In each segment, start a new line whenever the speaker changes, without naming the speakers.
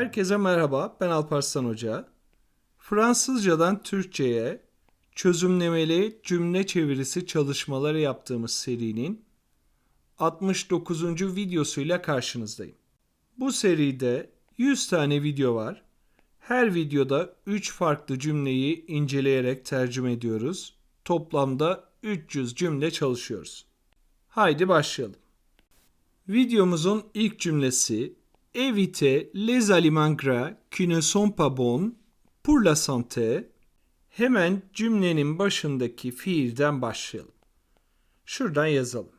Herkese merhaba, ben Alparslan Hoca. Fransızcadan Türkçe'ye çözümlemeli cümle çevirisi çalışmaları yaptığımız serinin 69. videosuyla karşınızdayım. Bu seride 100 tane video var. Her videoda 3 farklı cümleyi inceleyerek tercüme ediyoruz. Toplamda 300 cümle çalışıyoruz. Haydi başlayalım. Videomuzun ilk cümlesi Évitez les aliments gras qui ne sont pas bons pour la santé. Hemen cümlenin başındaki fiilden başlayalım. Şuradan yazalım.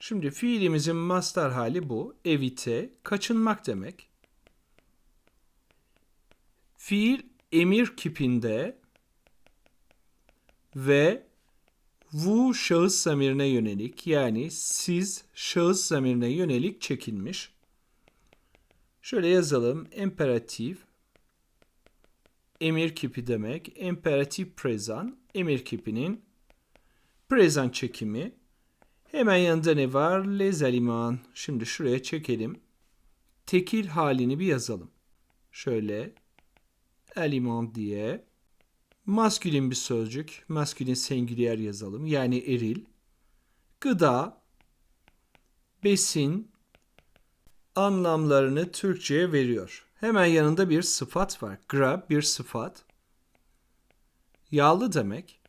Şimdi fiilimizin master hali bu. Evite, kaçınmak demek. Fiil emir kipinde ve vu şahıs zamirine yönelik yani siz şahıs zamirine yönelik çekilmiş. Şöyle yazalım. Imperatif emir kipi demek. Imperatif prezan emir kipinin prezan çekimi. Hemen yanında ne var? Les aliments. Şimdi şuraya çekelim. Tekil halini bir yazalım. Şöyle aliment diye. Maskülin bir sözcük. Maskülin singulier yazalım. Yani eril. Gıda, besin, anlamlarını Türkçe'ye veriyor. Hemen yanında bir sıfat var. Gra bir sıfat. Yağlı demek.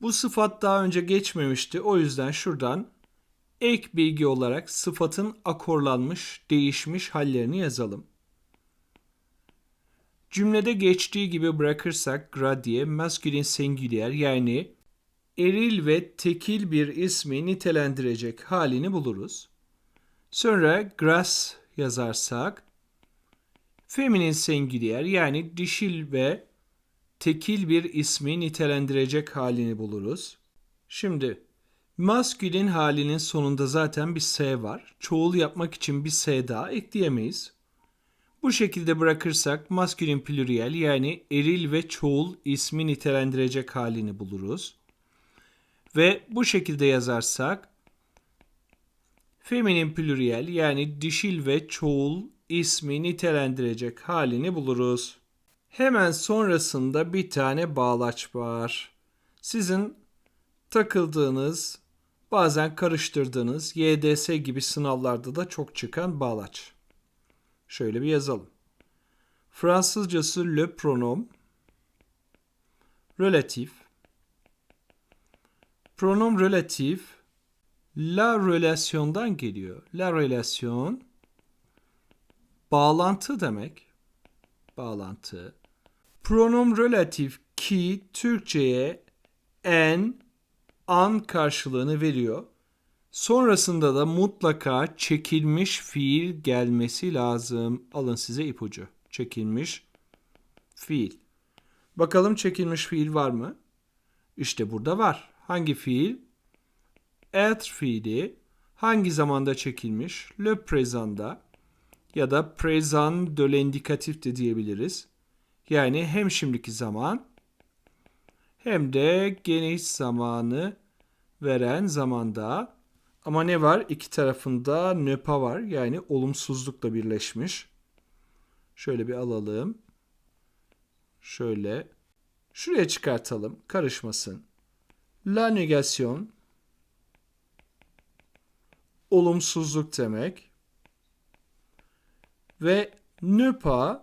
Bu sıfat daha önce geçmemişti. O yüzden şuradan ek bilgi olarak sıfatın akorlanmış, değişmiş hallerini yazalım. Cümlede geçtiği gibi bırakırsak gra diye masculine singulier yani eril ve tekil bir ismi nitelendirecek halini buluruz. Sonra grass yazarsak feminin singulier yani dişil ve tekil bir ismi nitelendirecek halini buluruz. Şimdi maskülin halinin sonunda zaten bir S var. Çoğul yapmak için bir S daha ekleyemeyiz. Bu şekilde bırakırsak maskülin pluriel yani eril ve çoğul ismi nitelendirecek halini buluruz. Ve bu şekilde yazarsak feminin pluriel yani dişil ve çoğul ismi nitelendirecek halini buluruz. Hemen sonrasında bir tane bağlaç var. Sizin takıldığınız, bazen karıştırdığınız YDS gibi sınavlarda da çok çıkan bağlaç. Şöyle bir yazalım. Fransızcası le pronom relatif pronom relatif la relation'dan geliyor. La relation bağlantı demek. Bağlantı. Pronom relatif ki Türkçe'ye en, an karşılığını veriyor. Sonrasında da mutlaka çekilmiş fiil gelmesi lazım. Alın size ipucu. Çekilmiş fiil. Bakalım çekilmiş fiil var mı? İşte burada var. Hangi fiil? Être fiili hangi zamanda çekilmiş? Le présent'da ya da présent de l'indikatif de diyebiliriz. Yani hem şimdiki zaman hem de geniş zamanı veren zamanda ama ne var? İki tarafında nöpa var. Yani olumsuzlukla birleşmiş. Şöyle bir alalım. Şöyle. Şuraya çıkartalım. Karışmasın. La negation olumsuzluk demek. Ve ne pas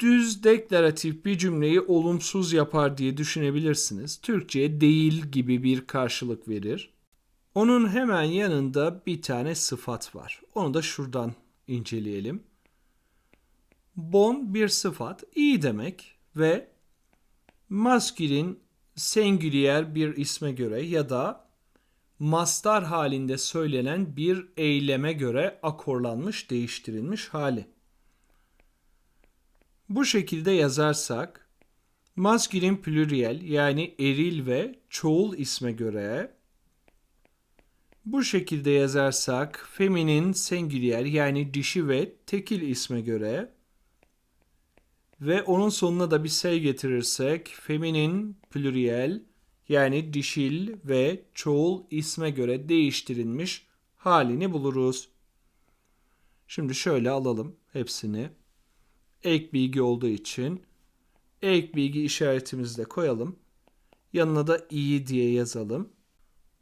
düz deklaratif bir cümleyi olumsuz yapar diye düşünebilirsiniz. Türkçe'ye değil gibi bir karşılık verir. Onun hemen yanında bir tane sıfat var. Onu da şuradan inceleyelim. Bon bir sıfat, iyi demek ve maskülin singulier bir isme göre ya da mastar halinde söylenen bir eyleme göre akorlanmış, değiştirilmiş hali. Bu şekilde yazarsak maskülin pluriel yani eril ve çoğul isme göre bu şekilde yazarsak feminin singulier yani dişi ve tekil isme göre ve onun sonuna da bir say getirirsek feminin pluriel yani dişil ve çoğul isme göre değiştirilmiş halini buluruz. Şimdi şöyle alalım hepsini. Ek bilgi olduğu için ek bilgi işaretimizi de koyalım. Yanına da iyi diye yazalım.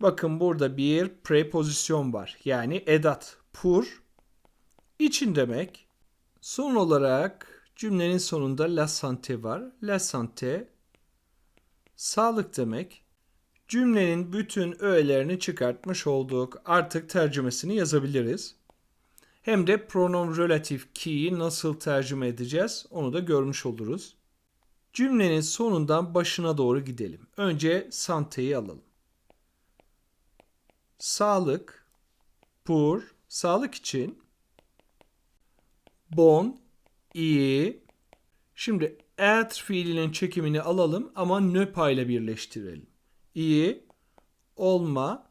Bakın burada bir prepozisyon var. Yani edat. Pour için demek. Son olarak cümlenin sonunda la santé var. La santé sağlık demek. Cümlenin bütün öğelerini çıkartmış olduk. Artık tercümesini yazabiliriz. Hem de pronom relatif ki'yi nasıl tercüme edeceğiz onu da görmüş oluruz. Cümlenin sonundan başına doğru gidelim. Önce santeyi alalım. Sağlık, pour, sağlık için. Bon, iyi. Şimdi être fiilinin çekimini alalım ama nöpa ile birleştirelim. İyi, olma,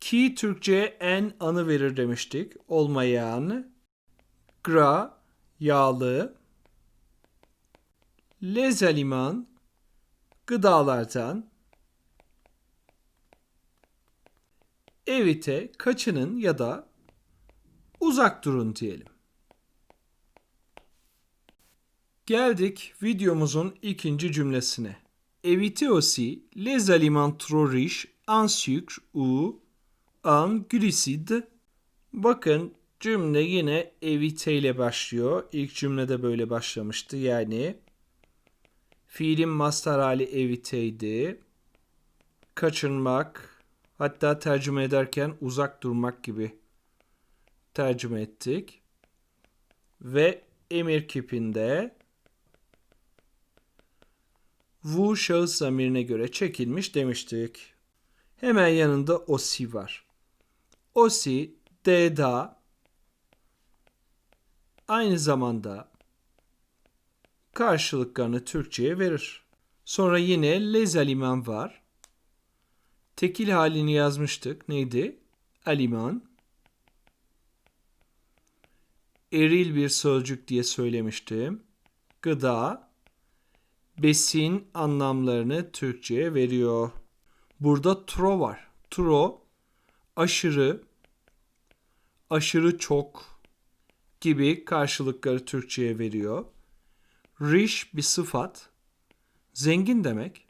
ki Türkçe'ye en anı verir demiştik. Olmayan, gra, yağlı, les aliments, gıdalardan, evite, kaçının ya da uzak durun diyelim. Geldik videomuzun ikinci cümlesine. Évitez aussi les aliments trop riches en sucre ou en glucides. Bakın cümle yine evite ile başlıyor. İlk cümlede böyle başlamıştı. Yani fiilin master hali eviteydi. Kaçınmak, hatta tercüme ederken uzak durmak gibi tercüme ettik. Ve emir kipinde vu şahıs zamirine göre çekilmiş demiştik. Hemen yanında osi var. Osi, deda aynı zamanda karşılıklarını Türkçe'ye verir. Sonra yine les aliman var. Tekil halini yazmıştık. Neydi? Aliman. Eril bir sözcük diye söylemiştim. Gıda. Besin anlamlarını Türkçe'ye veriyor. Burada tro var. Tro aşırı, aşırı çok gibi karşılıkları Türkçe'ye veriyor. Rich bir sıfat. Zengin demek.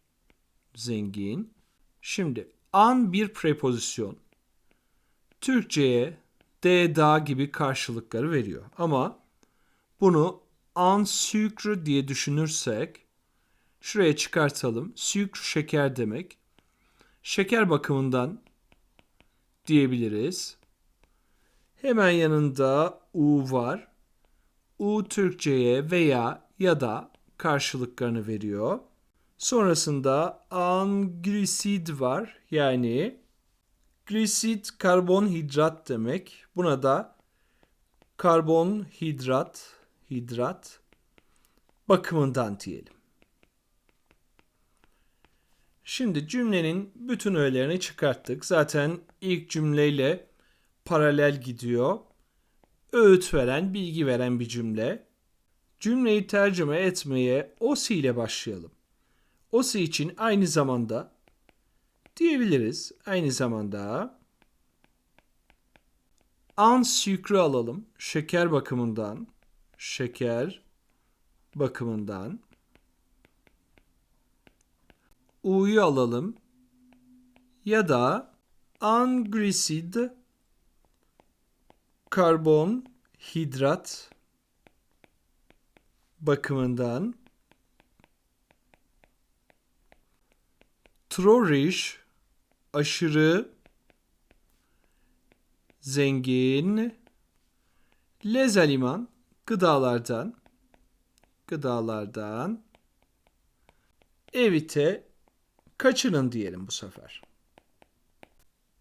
Zengin. Şimdi an bir prepozisyon. Türkçe'ye de, da gibi karşılıkları veriyor. Ama bunu an sucre diye düşünürsek şuraya çıkartalım. Sucre şeker demek. Şeker bakımından diyebiliriz. Hemen yanında u var. U Türkçe'ye veya ya da karşılıklarını veriyor. Sonrasında anglisid var. Yani glisid karbonhidrat demek. Buna da karbonhidrat hidrat bakımından diyelim. Şimdi cümlenin bütün öğelerini çıkarttık. Zaten ilk cümleyle paralel gidiyor. Öğüt veren, bilgi veren bir cümle. Cümleyi tercüme etmeye osi ile başlayalım. Osi için aynı zamanda diyebiliriz. Aynı zamanda an sükre alalım. Şeker bakımından. Şeker bakımından. U'yu alalım. Ya da anglisid karbon hidrat bakımından Trorish aşırı zengin les aliman gıdalardan gıdalardan evite kaçının diyelim bu sefer.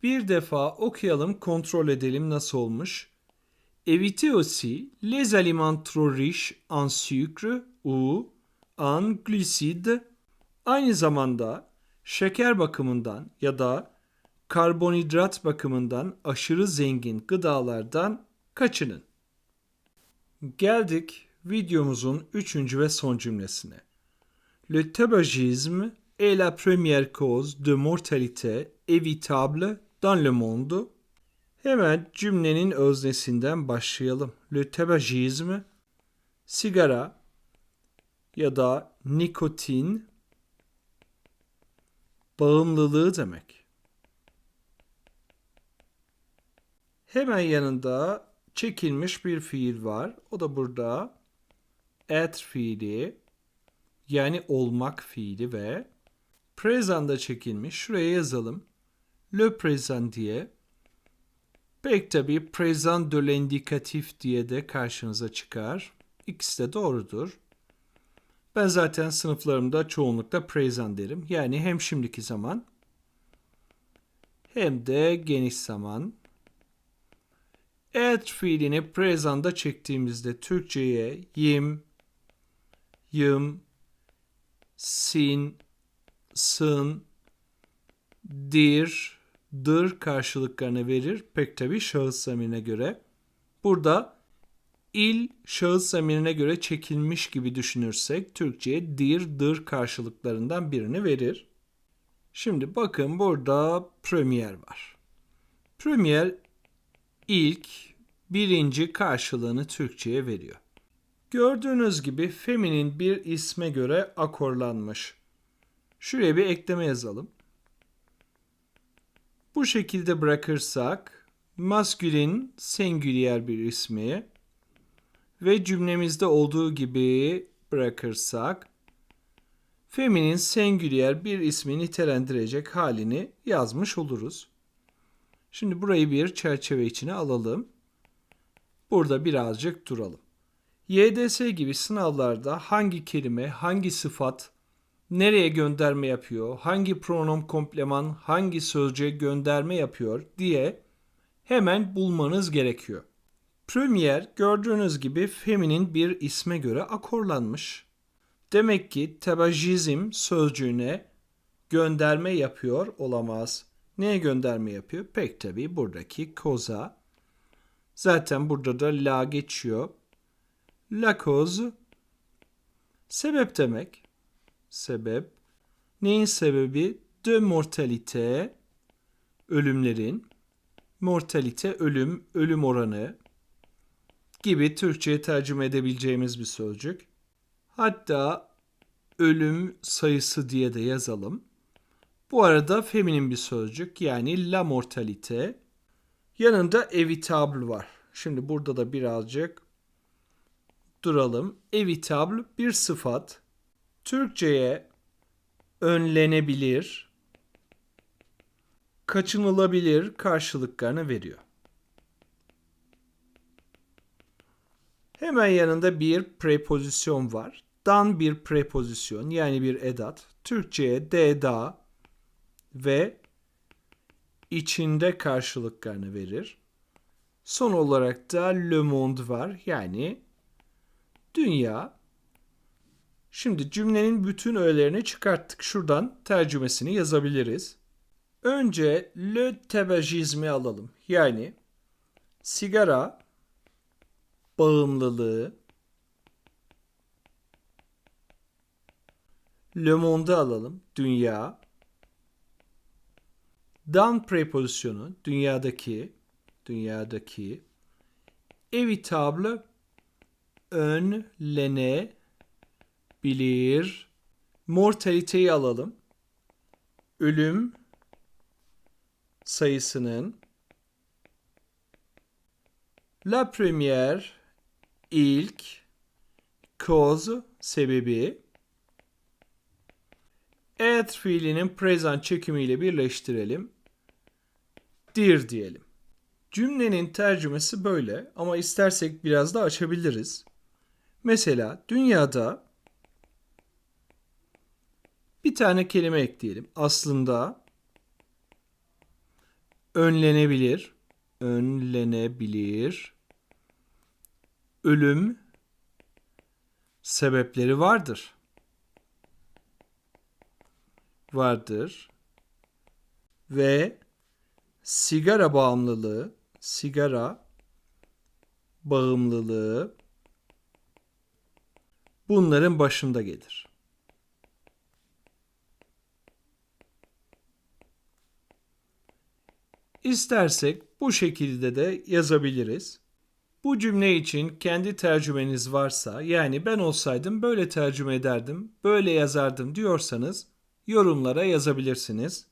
Bir defa okuyalım, kontrol edelim nasıl olmuş. Évitez aussi les aliments trop riches en sucre ou en glucides. Aynı zamanda şeker bakımından ya da karbonhidrat bakımından aşırı zengin gıdalardan kaçının. Geldik videomuzun üçüncü ve son cümlesine. Le tabagisme est la première cause de mortalité évitable dans le monde. Hemen cümlenin öznesinden başlayalım. Le tabagisme, sigara ya da nikotin bağımlılığı demek. Hemen yanında çekilmiş bir fiil var. O da burada être fiili yani olmak fiili ve present'da çekilmiş. Şuraya yazalım. Le présent diye. Pek tabi présent de l'indikatif diye de karşınıza çıkar. İkisi de doğrudur. Ben zaten sınıflarımda çoğunlukla present derim. Yani hem şimdiki zaman hem de geniş zaman. Et fiilini present'da çektiğimizde Türkçe'ye yim, yım, sin, sın, dir, dır karşılıklarını verir. Pek tabi şahıs zamirine göre. Burada il şahıs zamirine göre çekilmiş gibi düşünürsek Türkçe'ye dir, dır karşılıklarından birini verir. Şimdi bakın burada premier var. Premier ilk birinci karşılığını Türkçe'ye veriyor. Gördüğünüz gibi feminin bir isme göre akorlanmış. Şuraya bir ekleme yazalım. Bu şekilde bırakırsak maskülin singülier bir ismi ve cümlemizde olduğu gibi bırakırsak feminin singülier bir ismi nitelendirecek halini yazmış oluruz. Şimdi burayı bir çerçeve içine alalım. Burada birazcık duralım. YDS gibi sınavlarda hangi kelime, hangi sıfat, nereye gönderme yapıyor, hangi pronom kompleman, hangi sözcüğe gönderme yapıyor diye hemen bulmanız gerekiyor. Premier gördüğünüz gibi feminin bir isme göre akorlanmış. Demek ki tabajizm sözcüğüne gönderme yapıyor olamaz. Neye gönderme yapıyor? Pek tabi buradaki koza. Zaten burada da la geçiyor. La cause sebep demek. Sebep. Neyin sebebi? De mortalite ölümlerin. Mortalite ölüm, ölüm oranı gibi Türkçe'ye tercüme edebileceğimiz bir sözcük. Hatta ölüm sayısı diye de yazalım. Bu arada feminin bir sözcük yani la mortalite. Yanında evitable var. Şimdi burada da birazcık duralım. Evitable bir sıfat. Türkçe'ye önlenebilir, kaçınılabilir karşılıklarını veriyor. Hemen yanında bir prepozisyon var. Dan bir prepozisyon yani bir edat. Türkçe'ye de, da ve içinde karşılıklarını verir. Son olarak da le monde var yani dünya. Şimdi cümlenin bütün öğelerini çıkarttık. Şuradan tercümesini yazabiliriz. Önce le tabagisme alalım. Yani sigara bağımlılığı Le Monde'u alalım. Dünya. Dan prepozisyonu dünyadaki dünyadaki evitable önlene bilir. Mortaliteyi alalım. Ölüm sayısının La première ilk cause sebebi être fiilinin present çekimiyle birleştirelim. Dir diyelim. Cümlenin tercümesi böyle ama istersek biraz da açabiliriz. Mesela dünyada bir tane kelime ekleyelim. Aslında önlenebilir, önlenebilir ölüm sebepleri vardır. Vardır. Ve sigara bağımlılığı, sigara bağımlılığı bunların başında gelir. İstersek bu şekilde de yazabiliriz. Bu cümle için kendi tercümeniz varsa yani ben olsaydım böyle tercüme ederdim, böyle yazardım diyorsanız yorumlara yazabilirsiniz.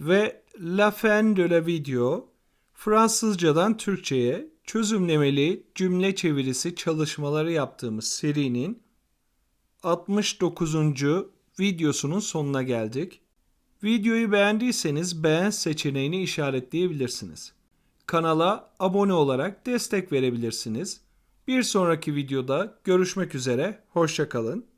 Ve La fin de la video Fransızcadan Türkçe'ye çözümlemeli cümle çevirisi çalışmaları yaptığımız serinin 69. videosunun sonuna geldik. Videoyu beğendiyseniz beğen seçeneğini işaretleyebilirsiniz. Kanala abone olarak destek verebilirsiniz. Bir sonraki videoda görüşmek üzere, hoşçakalın.